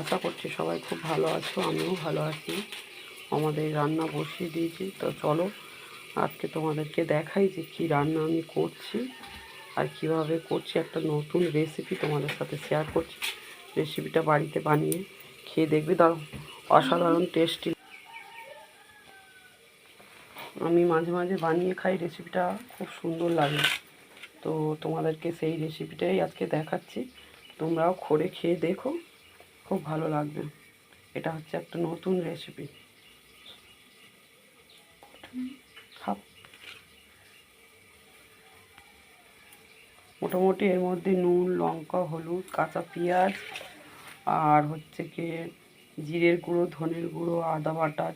আশা করছি সবাই খুব ভালো আছো, আমিও ভালো আছি। আমাদের রান্না বসিয়ে দিয়েছি। তো চলো, আজকে তোমাদেরকে দেখাই যে কী রান্না আমি করছি আর কীভাবে করছি। একটা নতুন রেসিপি তোমাদের সাথে শেয়ার করছি। রেসিপিটা বাড়িতে বানিয়ে খেয়ে দেখবে। দারুণ, অসাধারণ টেস্টি আমি মাঝে মাঝে বানিয়ে খাই রেসিপিটা খুব সুন্দর লাগে। তো তোমাদেরকে সেই রেসিপিটাই আজকে দেখাচ্ছি। তোমরাও করে খেয়ে দেখো। খুব ভালো লাগবে। এটা হচ্ছে একটা নতুন রেসিপি মোটামুটি এর মধ্যে নুন, লঙ্কা, হলুদ, কাঁচা পেঁয়াজ আর হচ্ছে কি জিরের গুঁড়ো, ধনের গুঁড়ো, আদা বাটা,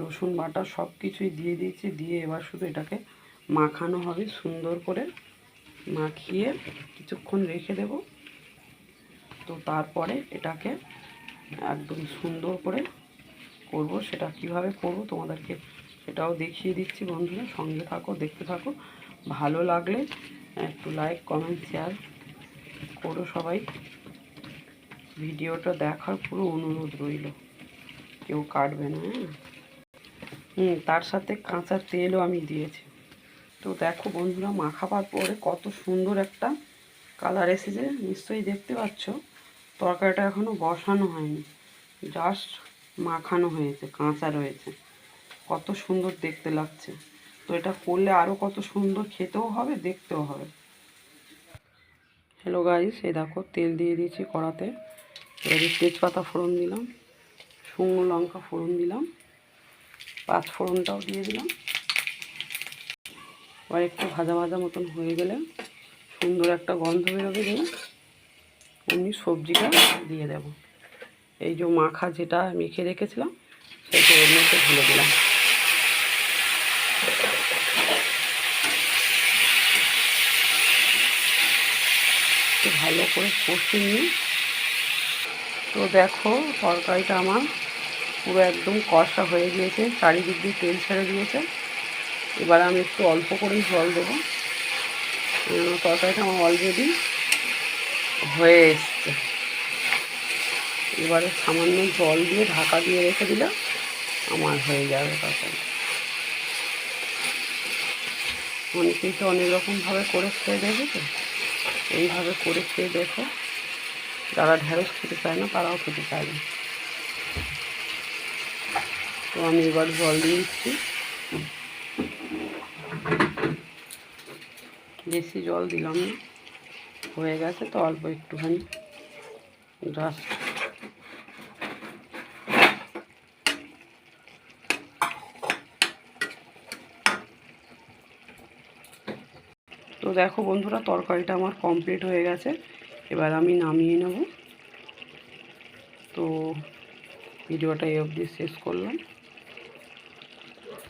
রসুন বাটা সব কিছুই দিয়ে দিয়েছি। দিয়ে এবার শুধু এটাকে মাখানো হবে। সুন্দর করে মাখিয়ে কিছুক্ষণ রেখে দেব। তো তারপরে এটাকে একদম সুন্দর করে করব। সেটা কীভাবে করব তোমাদেরকে সেটাও দেখিয়ে দিচ্ছি বন্ধুরা। সঙ্গে থাকো, দেখতে থাকো। ভালো লাগলে একটু লাইক কমেন্ট শেয়ার করো সবাই। ভিডিওটা দেখার পুরো অনুরোধ রইল। কেউ কাটবে না হ্যাঁ? হুম, তার সাথে কাঁচা তেলও আমি দিয়েছি। তো দেখো বন্ধুরা, মাখাবার পরে কত সুন্দর একটা কালার এসেছে। নিশ্চয়ই দেখতে পাচ্ছ। তরকারিটা এখনও বসানো হয়নি। জাস্ট মাখানো হয়েছে, কাঁচা রয়েছে। কত সুন্দর দেখতে লাগছে। তো এটা করলে আরও কত সুন্দর খেতেও হবে, দেখতেও হবে। হ্যালো গাইস এই দেখো, তেল দিয়ে দিয়েছি কড়াতে। এবারে তেজপাতা ফোড়ন দিলাম, শুকনো লঙ্কা ফোড়ন দিলাম, পাঁচ ফোড়নটাও দিয়ে দিলাম। এবার একটু ভাজা ভাজা মতন হয়ে গেলে সুন্দর একটা গন্ধ বেরোবে যেন অমনি সবজিটা দিয়ে দেব। এই যে মাখা যেটা মেখে রেখেছিলাম, সেটা এর মধ্যে ঢেলে দিলাম। ভালো করে কষে নিই তো দেখো তরকারিটা আমার পুরো একদম কষা হয়ে গিয়েছে, চারিদিক দিয়ে তেল ছেড়ে দিয়েছে। এবার আমি একটু অল্প করেই জল দেবো। তরকারিটা আমার অলরেডি হয়ে এসছে এবারে সামান্য জল দিয়ে ঢাকা দিয়ে রেখে দিলে আমার হয়ে যাবে তরকারি অনেকেই তো অনেক রকমভাবে করে খেয়ে দেখবে তো? এইভাবে করে খেয়ে দেখো। যারা ঢেঁড়স খেতে চায় না, তারাও খেতে চায় না। তো আমি এবার জল দিয়ে দিচ্ছি। বেশি জল দিলাম না। হয়ে গেছে তো অল্প একটুখানি জাস্ট তো দেখো বন্ধুরা, তরকারিটা আমার কমপ্লিট হয়ে গেছে। এবার আমি নামিয়ে নেব। তো ভিডিওটা এই অবধি শেষ করলাম।